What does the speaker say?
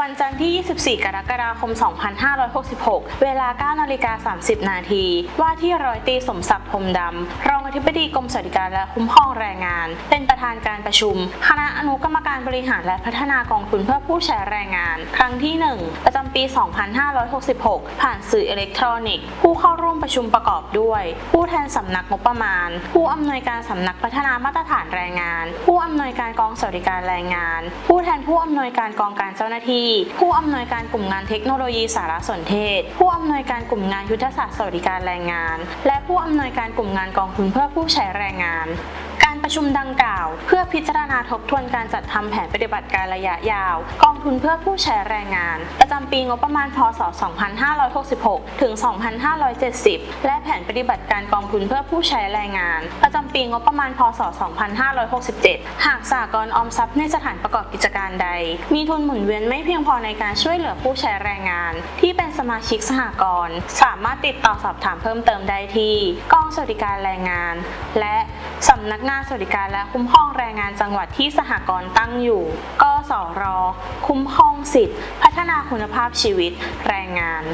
วันจันทร์ที่ 24 กรกฎาคม 2566 เวลา 9 นาฬิกา 30 นาที ว่าที่ร้อยตีสมศักดิ์พรหมดำ รองอธิบดีกรมสวัสดิการและคุ้มครองแรงงาน เป็นประธานการประชุม คณะอนุกรรมการบริหารและพัฒนากองทุนเพื่อผู้ใช้แรงงาน ครั้งที่ 1 ประจำปี 2566 ผ่านสื่ออิเล็กทรอนิกส์ ผู้เข้าร่วมประชุมประกอบด้วย ผู้แทนสำนักงบประมาณ ผู้อำนวยการสำนักพัฒนามาตรฐานแรงงาน ผู้อำนวยการกองสวัสดิการแรงงาน ผู้แทนผู้อำนวยการกองการเจ้าหน้าที่ผู้อำนวยการกลุ่มงานเทคโนโลยีสารสนเทศ ผู้อำนวยการกลุ่มงานยุทธศาสตร์สวัสดิการแรงงาน และผู้อำนวยการกลุ่มงานกองทุนเพื่อผู้ใช้แรงงาน ประชุมดังกล่าว เพื่อพิจารณาทบทวนการจัดทำแผนปฏิบัติการระยะยาว กองทุนเพื่อผู้ใช้แรงงาน ประจำปีงบประมาณพศ 2566 ถึง 2570 และแผนปฏิบัติการกองทุนเพื่อผู้ใช้แรงงาน ประจำปีงบประมาณพศ 2567 หากสากลออมทรัพย์ในสถานประกอบกิจการใด มีทุนหมุนเวียนไม่เพียงพอในการช่วยเหลือผู้ใช้แรงงาน ที่เป็นสมาชิกสหกรณ์สามารถติดต่อสอบถามเพิ่มเติมได้ที่ กองสวัสดิการแรงงาน และสำนักงานสวัสดิการและคุ้มครองแรงงานจังหวัดที่สหกรณ์ตั้งอยู่ กสร คุ้มครองสิทธิพัฒนาคุณภาพชีวิตแรงงาน